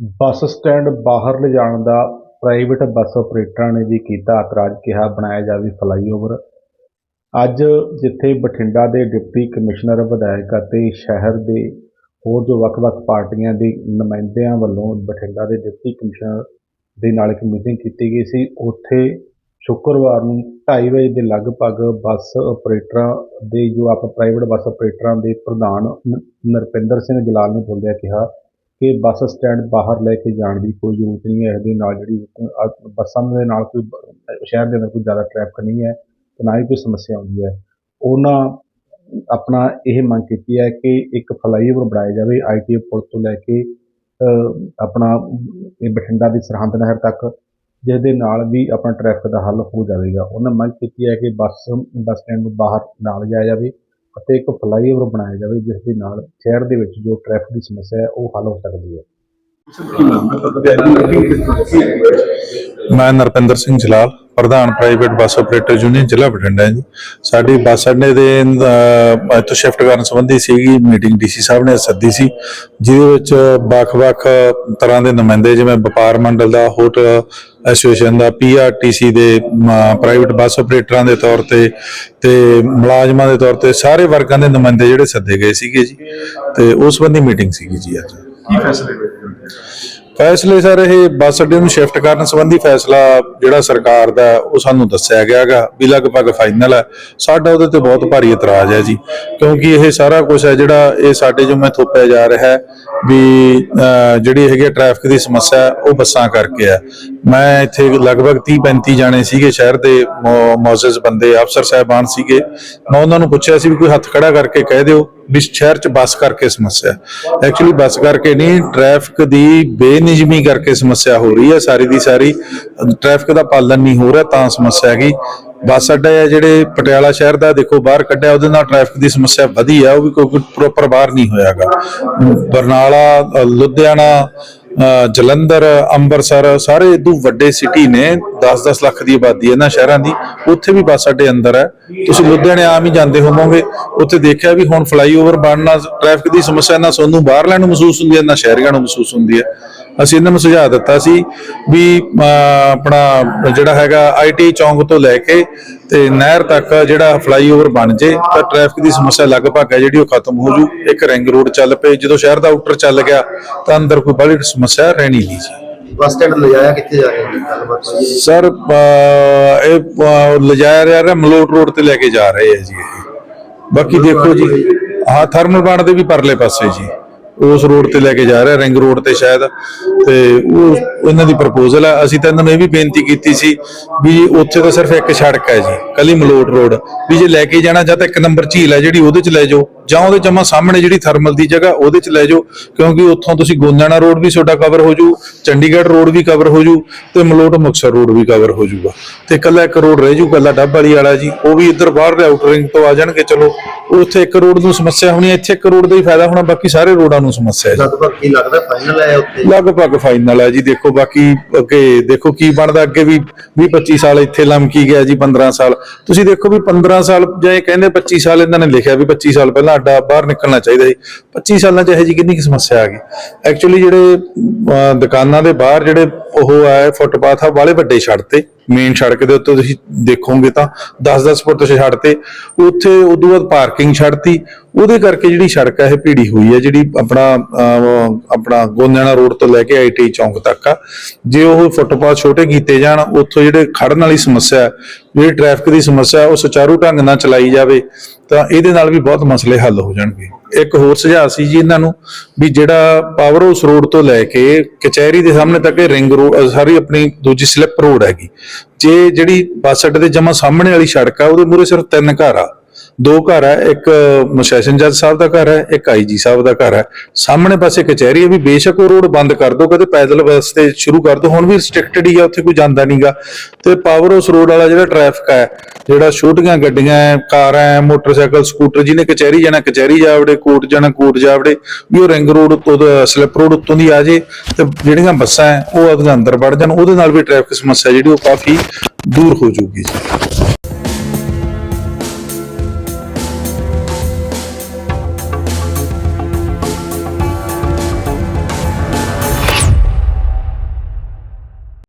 Bus stand ਬਾਹਰ ਲਿਜਾਣ ਦਾ private bus ਆਪਰੇਟਰਾਂ ਨੇ ਵੀ ਕੀਤਾ ਇਤਰਾਜ਼ ਕਿਹਾ ਬਣਾਇਆ ਜਾਵੇ ਫਲਾਈਓਵਰ ਅੱਜ ਜਿੱਥੇ ਬਠਿੰਡਾ ਦੇ ਡਿਪਟੀ ਕਮਿਸ਼ਨਰ, ਵਿਧਾਇਕ ਅਤੇ ਸ਼ਹਿਰ ਦੇ ਹੋਰ ਜੋ ਵੱਖ-ਵੱਖ ਪਾਰਟੀਆਂ ਦੇ ਨੁਮਾਇੰਦਿਆਂ ਵੱਲੋਂ ਬਠਿੰਡਾ ਦੇ ਡਿਪਟੀ ਕਮਿਸ਼ਨਰ ਦੇ ਨਾਲ ਇੱਕ ਮੀਟਿੰਗ ਕੀਤੀ ਗਈ ਸੀ, ਉੱਥੇ ਸ਼ੁੱਕਰਵਾਰ ਨੂੰ 2:30 ਵਜੇ ਦੇ ਲਗਭਗ ਬੱਸ ਆਪਰੇਟਰਾਂ ਦੇ ਜੋ ਆਪ ਪ੍ਰਾਈਵੇਟ ਬੱਸ ਆਪਰੇਟਰਾਂ ਦੇ ਪ੍ਰਧਾਨ ਨ- ਨਰਪਿੰਦਰ ਸਿੰਘ ਜਲਾਲ ਨੇ ਬੋਲਦਿਆਂ ਕਿਹਾ ਕਿ ਬੱਸ ਸਟੈਂਡ ਬਾਹਰ ਲੈ ਕੇ ਜਾਣ ਦੀ ਕੋਈ ਜ਼ਰੂਰਤ ਨਹੀਂ ਹੈ। ਇਹਦੇ ਨਾਲ ਜਿਹੜੀ ਬੱਸਾਂ ਦੇ ਨਾਲ ਕੋਈ ਸ਼ਹਿਰ ਦੇ ਅੰਦਰ ਕੋਈ ਜ਼ਿਆਦਾ ਟ੍ਰੈਫਿਕ ਨਹੀਂ ਹੈ ਤੇ ਨਾ ਹੀ ਕੋਈ ਸਮੱਸਿਆ ਆਉਂਦੀ ਹੈ। ਉਹਨਾਂ ਆਪਣਾ ਇਹ ਮੰਗ ਕੀਤੀ ਹੈ ਕਿ ਇੱਕ ਫਲਾਈਓਵਰ ਬਣਾਇਆ ਜਾਵੇ ਆਈਟੀ ਪੁਲ ਤੋਂ ਲੈ ਕੇ ਆਪਣਾ ਇਹ ਬਠਿੰਡਾ ਦੀ ਸਰਹੰਦ ਨਹਿਰ ਤੱਕ ਜਿਸ ਦੇ ਨਾਲ ਵੀ ਆਪਣਾ ਟ੍ਰੈਫਿਕ ਦਾ ਹੱਲ ਹੋ ਜਾਵੇਗਾ। ਉਹਨਾਂ ਮੰਗ ਕੀਤੀ ਹੈ ਕਿ ਬੱਸ ਬੱਸ ਸਟੈਂਡ ਨੂੰ ਬਾਹਰ ਨਾ ਲਿਜਾਇਆ ਜਾਵੇ। ਅਤੇ ਇੱਕ ਫਲਾਈਓਵਰ ਬਣਾਇਆ ਜਾਵੇ ਜਿਸ ਦੇ ਨਾਲ ਸ਼ਹਿਰ ਦੇ ਵਿੱਚ ਜੋ ਟ੍ਰੈਫਿਕ ਦੀ ਸਮੱਸਿਆ ਹੈ ਉਹ ਹੱਲ ਹੋ ਸਕਦੀ ਹੈ। ਮੈਂ ਨਰਪਿੰਦਰ ਸਿੰਘ ਜਲਾਲ ਪ੍ਰਧਾਨ ਪ੍ਰਾਈਵੇਟ ਬੱਸ ਆਪਰੇਟਰ ਯੂਨੀਅਨ ਜ਼ਿਲ੍ਹਾ ਬਠਿੰਡਾ ਜੀ। ਸਾਡੀ ਬੱਸ ਅੱਡੇ ਦੇ ਅਹ, ਇੱਥੋਂ ਸ਼ਿਫਟ ਕਰਨ ਸੰਬੰਧੀ ਸੀਗੀ ਮੀਟਿੰਗ ਡੀਸੀ ਸਾਹਿਬ ਨੇ ਸੱਦੀ ਸੀ ਜਿਹਦੇ ਵਿੱਚ ਵੱਖ-ਵੱਖ ਤਰ੍ਹਾਂ ਦੇ ਨੁਮਾਇੰਦੇ ਜਿਵੇਂ ਵਪਾਰ ਮੰਡਲ ਦਾ ਹੋਟਲ ਐਸੋਸੀਏਸ਼ਨ ਦਾ ਪੀਆਰਟੀਸੀ ਦੇ ਪ੍ਰਾਈਵੇਟ ਬੱਸ ਆਪਰੇਟਰਾਂ ਦੇ ਤੌਰ ਤੇ ਤੇ ਮੁਲਾਜ਼ਮਾਂ ਦੇ ਤੌਰ ਤੇ ਸਾਰੇ ਵਰਗਾਂ ਦੇ ਨੁਮਾਇੰਦੇ ਜਿਹੜੇ ਸੱਦੇ ਗਏ ਸੀਗੇ ਜੀ। ਤੇ ਉਸ ਸੰਬੰਧੀ ਮੀਟਿੰਗ ਸੀਗੀ ਜੀ ਅੱਜ। ਕੀ ਫੈਸਲੇ ਹੋਏ? ਫੈਸਲੇ ਸਰ, ਇਹ ਬੱਸ ਅੱਡੇ ਨੂੰ ਸ਼ਿਫਟ ਕਰਨ ਸੰਬੰਧੀ ਫੈਸਲਾ ਜਿਹੜਾ ਸਰਕਾਰ ਦਾ, ਉਹ ਸਾਨੂੰ ਦੱਸਿਆ ਗਿਆਗਾ ਵੀ ਲਗਭਗ ਫਾਈਨਲ ਹੈ। ਸਾਡਾ ਉਹਦੇ ਤੇ ਬਹੁਤ ਭਾਰੀ ਇਤਰਾਜ਼ ਹੈ ਜੀ। ਕਿਉਂਕਿ ਇਹ ਸਾਰਾ ਕੁਝ ਹੈ ਜਿਹੜਾ, ਇਹ ਸਾਡੇ ਜੋ ਮੈਂ ਥੋਪਿਆ ਜਾ ਰਿਹਾ ਹੈ ਵੀ ਜਿਹੜੀ ਹੈਗੀ ਟ੍ਰੈਫਿਕ ਦੀ ਸਮੱਸਿਆ, ਉਹ ਬੱਸਾਂ ਕਰਕੇ ਹੈ ਮੈਂ ਇੱਥੇ ਲਗਭਗ 30 35 ਜਾਣੇ ਸੀਗੇ ਸ਼ਹਿਰ ਦੇ ਮੌਜੂਦ ਬੰਦੇ, ਅਫਸਰ ਸਾਹਿਬਾਨ ਸੀਗੇ। ਮੈਂ ਉਹਨਾਂ ਨੂੰ ਪੁੱਛਿਆ ਸੀ ਵੀ ਕੋਈ ਹੱਥ ਖੜਾ ਕਰਕੇ ਕਹਿ ਦਿਓ ਵੀ ਸ਼ਹਿਰ 'ਚ ਬੱਸ ਕਰਕੇ ਸਮੱਸਿਆ ਐਕਚੁਅਲੀ ਬੱਸ ਕਰਕੇ ਨਹੀਂ ਟ੍ਰੈਫਿਕ ਦੀ ਬੇਨਿਯਮੀ ਕਰਕੇ ਸਮੱਸਿਆ ਹੋ ਰਹੀ ਹੈ ਸਾਰੀ ਦੀ ਸਾਰੀ। ਟ੍ਰੈਫਿਕ ਦਾ ਪਾਲਣ ਨਹੀਂ ਹੋ ਰਿਹਾ, ਤਾਂ ਸਮੱਸਿਆ ਹੈਗੀ। ਬੱਸ ਅੱਡਾ ਹੈ ਜਿਹੜੇ ਪਟਿਆਲਾ ਸ਼ਹਿਰ ਦਾ, ਦੇਖੋ ਬਾਹਰ ਕੱਢਿਆ, ਉਹਦੇ ਨਾਲ ਟ੍ਰੈਫਿਕ ਦੀ ਸਮੱਸਿਆ ਵਧੀ ਆ, ਉਹ ਵੀ ਕੋਈ ਪ੍ਰੋਪਰ ਬਾਹਰ ਨਹੀਂ ਹੋਇਆਗਾ। ਬਰਨਾਲਾ ਲੁਧਿਆਣਾ ਜਲੰਧਰ ਅੰਮ੍ਰਿਤਸਰ ਸਾਰੇ ਇਦੋਂ ਵੱਡੇ ਸਿਟੀ ਨੇ 10-10 ਲੱਖ ਦੀ ਆਬਾਦੀ ਹੈ ਇਹਨਾਂ ਸ਼ਹਿਰਾਂ ਦੀ ਉੱਥੇ ਵੀ ਬੱਸ ਅੱਡੇ ਅੰਦਰ ਹੈ। ਤੁਸੀਂ ਲੁਧਿਆਣੇ ਆਮ ਹੀ ਜਾਂਦੇ ਹੋਵੋਗੇ ਉੱਥੇ ਦੇਖਿਆ ਵੀ ਹੁਣ ਫਲਾਈਓਵਰ ਬਣਨਾ ਟ੍ਰੈਫਿਕ ਦੀ ਸਮੱਸਿਆ ਨਾ ਸਾਨੂੰ ਬਾਹਰਲਿਆਂ ਨੂੰ ਮਹਿਸੂਸ ਹੁੰਦੀ ਹੈ ਨਾ ਸ਼ਹਿਰੀਆਂ ਨੂੰ ਮਹਿਸੂਸ ਹੁੰਦੀ ਹੈ। ਅਸੀਂ ਇਹਨਾਂ ਨੂੰ ਸੁਝਾਅ ਦਿੱਤਾ ਸੀ ਵੀ ਅ, ਆਪਣਾ ਜਿਹੜਾ ਹੈਗਾ ਆਈਟੀ ਚੌਂਕ ਤੋਂ ਲੈ ਕੇ ਤੇ ਨਹਿਰ ਤੱਕ ਜਿਹੜਾ ਫਲਾਈਓਵਰ ਬਣ ਜੇ ਤਾਂ ਟ੍ਰੈਫਿਕ ਦੀ ਸਮੱਸਿਆ ਲਗਭਗ ਹੈ ਜਿਹੜੀ ਉਹ ਖਤਮ ਹੋ ਜੂ। ਇੱਕ ਰਿੰਗ ਰੋਡ ਚੱਲ ਪਏ। ਜਦੋਂ ਸ਼ਹਿਰ ਦਾ ਆਊਟਰ ਚੱਲ ਗਿਆ ਤਾਂ ਅੰਦਰ ਕੋਈ ਬੜੀ ਸਮੱਸਿਆ ਰਹਿਣੀ ਨਹੀਂ ਜੀ ਬੱਸ ਸਟੈਂਡ ਲਿਜਾਇਆ ਕਿੱਥੇ ਜਾ ਰਹੇ? ਹੈ। ਸਰ ਇਹ ਲਿਜਾਇਆ ਜਾ ਰਿਹਾ ਮਲੋਟ ਰੋਡ ਤੇ ਲੈ ਕੇ ਜਾ ਰਹੇ ਆ ਜੀ ਇਹ। ਬਾਕੀ ਦੇਖੋ ਜੀ। ਹਾਂ ਥਰਮਲ ਬਾਣ ਦੇ ਵੀ ਪਰਲੇ ਪਾਸੇ ਜੀ। ਉਸ ਰੋਡ ਤੇ ਲੈ ਕੇ ਜਾ ਰਿਹਾ ਰਿੰਗ ਰੋਡ ਤੇ ਸ਼ਾਇਦ। ਤੇ ਉਹ ਇਹਨਾਂ ਦੀ ਪ੍ਰਪੋਜ਼ਲ ਹੈ। ਅਸੀਂ ਤਾਂ ਇਹਨਾਂ ਨੂੰ ਇਹ ਵੀ ਬੇਨਤੀ ਕੀਤੀ ਸੀ ਵੀ ਉੱਥੇ ਤਾਂ ਸਿਰਫ ਇੱਕ ਸੜਕ ਹੈ ਜੀ, ਕੱਲੀ ਮਲੋਟ ਰੋਡ ਵੀ ਜੇ ਲੈ ਕੇ ਜਾਣਾ ਜਾਂ ਤਾਂ ਇੱਕ ਨੰਬਰ ਝੀਲ ਹੈ ਜਿਹੜੀ ਉਹਦੇ ਚ ਲੈ ਜਾਓ, ਜਾਂ ਉਹਦੇ ਜਮਾ ਸਾਹਮਣੇ ਜਿਹੜੀ ਥਰਮਲ ਦੀ ਜਗ੍ਹਾ ਉਹਦੇ ਚ ਲੈ ਜਾਓ, ਕਿਉਂਕਿ ਉੱਥੋਂ ਤੁਸੀਂ ਗੋਂਦਿਆਣਾ ਰੋਡ ਵੀ ਤੁਹਾਡਾ ਕਵਰ ਹੋ ਜੂ, ਚੰਡੀਗੜ੍ਹ ਰੋਡ ਵੀ ਕਵਰ ਹੋ ਜੂ ਤੇ ਮਲੋਟ ਮੁਕਤਸਰ ਰੋਡ ਵੀ ਕਵਰ ਹੋ ਜੂਗਾ। ਤੇ ਕੱਲਾ ਇੱਕ ਰੋਡ ਰਹਿ ਜੂ ਕੱਲਾ ਡੱਬ ਵਾਲੀ ਵਾਲਾ ਜੀ, ਉਹ ਵੀ ਇੱਧਰ ਬਾਹਰ ਦੇ ਆਊਟਰ ਤੋਂ ਆ ਜਾਣਗੇ, ਚਲੋ। ਉੱਥੇ ਇੱਕ ਰੋਡ ਨੂੰ ਸਮੱਸਿਆ ਹੋਣੀ ਹੈ ਇੱਥੇ ਇੱਕ ਰੋਡ ਦਾ ਹੀ ਫਾਇਦਾ ਹੋਣਾ ਬਾਕੀ ਸਾਰੇ ਰੋਡਾਂ ਨੂੰ ਸਮੱਸਿਆ ਹੈ। ਲਗਭਗ ਕੀ ਲੱਗਦਾ ਫਾਈਨਲ ਹੈ ਉੱਥੇ? ਲਗਭਗ ਫਾਈਨਲ ਹੈ ਜੀ ਦੇਖੋ ਬਾਕੀ ਅੱਗੇ ਦੇਖੋ ਕੀ ਬਣਦਾ ਅੱਗੇ ਵੀ 20 25 ਸਾਲ ਇੱਥੇ ਲੰਮਕੀ ਗਿਆ ਜੀ 15 ਸਾਲ। ਤੁਸੀਂ ਦੇਖੋ ਵੀ 15 ਸਾਲ ਜੇ ਕਹਿੰਦੇ 25 ਸਾਲ ਇਹਨਾਂ ਨੇ ਲਿਖਿਆ ਵੀ 25 ਸਾਲ ਪਹਿਲਾਂ ਅੱਡਾ ਬਾਹਰ ਨਿਕਲਣਾ ਚਾਹੀਦਾ ਸੀ। 25 ਸਾਲਾਂ ਚ ਇਹ ਜੀ ਕਿੰਨੀ ਕੁ ਸਮੱਸਿਆ ਆ ਗਈ? ਐਕਚੁਅਲੀ ਜਿਹੜੇ ਦੁਕਾਨਾਂ ਦੇ ਬਾਹਰ ਜਿਹੜੇ ਉਹ ਹੈ ਫੁੱਟਪਾਥ ਆ ਵਾਲੇ ਵੱਡੇ ਛੱਡ ਤੇ ਮੇਨ ਸੜਕ ਦੇ ਉੱਤੇ ਤੁਸੀਂ ਦੇਖੋਗੇ ਤਾਂ 10-10 ਫੁੱਟ ਤੁਸੀਂ ਛੱਡ ਤੇ ਉੱਥੇ ਉਦੋਂ ਬਾਅਦ ਪਾਰਕਿੰਗ ਛੱਡਤੀ। ਉਹਦੇ ਕਰਕੇ ਜਿਹੜੀ ਸੜਕ ਹੈ ਇਹ ਭੀੜੀ ਹੋਈ ਹੈ ਜਿਹੜੀ ਆਪਣਾ ਆਪਣਾ ਗੋਂਦਿਆਣਾ ਰੋਡ ਤੋਂ ਲੈ ਕੇ ਆਈਟੀ ਚੌਂਕ ਤੱਕ ਆ। ਜੇ ਉਹ ਫੁੱਟਪਾਥ ਛੋਟੇ ਕੀਤੇ ਜਾਣ, ਉੱਥੋਂ ਜਿਹੜੇ ਖੜਨ ਵਾਲੀ ਸਮੱਸਿਆ, ਜਿਹੜੀ ਟ੍ਰੈਫਿਕ ਦੀ ਸਮੱਸਿਆ, ਉਹ ਸੁਚਾਰੂ ਢੰਗ ਨਾਲ ਚਲਾਈ ਜਾਵੇ, ਤਾਂ ਇਹਦੇ ਨਾਲ ਵੀ ਬਹੁਤ ਮਸਲੇ ਹੱਲ ਹੋ ਜਾਣਗੇ। ਇੱਕ ਹੋਰ ਸੁਝਾਅ ਸੀ ਜੀ ਇਹਨਾਂ ਨੂੰ ਵੀ ਜਿਹੜਾ ਪਾਵਰ ਹਾਊਸ ਰੋਡ ਤੋਂ ਲੈ ਕੇ ਕਚਹਿਰੀ ਦੇ ਸਾਹਮਣੇ ਤੱਕ ਇਹ ਰਿੰਗ ਰੋਡ ਸਾਰੀ ਆਪਣੀ ਦੂਜੀ ਸਲਿੱਪ ਰੋਡ ਹੈਗੀ। ਜੇ ਜਿਹੜੀ ਬੱਸ ਅੱਡੇ ਦੇ ਜਮਾ ਸਾਹਮਣੇ ਵਾਲੀ ਸੜਕ ਆ, ਉਹਦੇ ਮੂਹਰੇ ਸਿਰਫ ਤਿੰਨ ਘਰ ਆ। ਦੋ ਘਰ ਹੈ ਇੱਕ ਸੈਸ਼ਨ ਜੱਜ ਸਾਹਿਬ ਦਾ ਘਰ ਹੈ ਇੱਕ ਆਈਜੀ ਸਾਹਿਬ ਦਾ ਘਰ ਹੈ ਸਾਹਮਣੇ ਪਾਸੇ ਕਚਹਿਰੀ ਹੈ ਵੀ ਬੇਸ਼ੱਕ ਉਹ ਰੋਡ ਬੰਦ ਕਰ ਦੋ, ਕਦੇ ਪੈਦਲ ਵਾਸਤੇ ਸ਼ੁਰੂ ਕਰ ਦੋ। ਹੁਣ ਵੀ ਰਿਸਟ੍ਰਿਕਟਡ ਹੀ ਆ, ਉੱਥੇ ਕੋਈ ਜਾਂਦਾ ਨਹੀਂਗਾ ਤੇ ਪਾਵਰ ਹਾਊਸ ਰੋਡ ਵਾਲਾ ਜਿਹੜਾ ਟ੍ਰੈਫਿਕ ਹੈ ਜਿਹੜਾ ਛੋਟੀਆਂ ਗੱਡੀਆਂ ਹੈ ਕਾਰਾਂ ਹੈ ਮੋਟਰਸਾਈਕਲ, ਸਕੂਟਰ, ਜਿਹਨੇ ਕਚਹਿਰੀ ਜਾਣਾ, ਕਚਹਿਰੀ ਜਾਵੜੇ ਕੋਟ ਜਾਣਾ, ਕੋਰਟ ਜਾਵੜੇ, ਵੀ ਉਹ ਰਿੰਗ ਰੋਡ ਉੱਤੋਂ ਦਾ ਸਲਿੱਪ ਰੋਡ ਉੱਤੋਂ ਦੀ ਆ ਜੇ, ਤੇ ਜਿਹੜੀਆਂ ਬੱਸਾਂ ਹੈ ਉਹ ਉਹਦੇ ਅੰਦਰ ਵੜ ਜਾਣ। ਉਹਦੇ ਨਾਲ ਵੀ ਟ੍ਰੈਫਿਕ ਸਮੱਸਿਆ ਜਿਹੜੀ ਉਹ ਕਾਫੀ ਦੂਰ ਹੋ ਜਾਊਗੀ ਜੀ।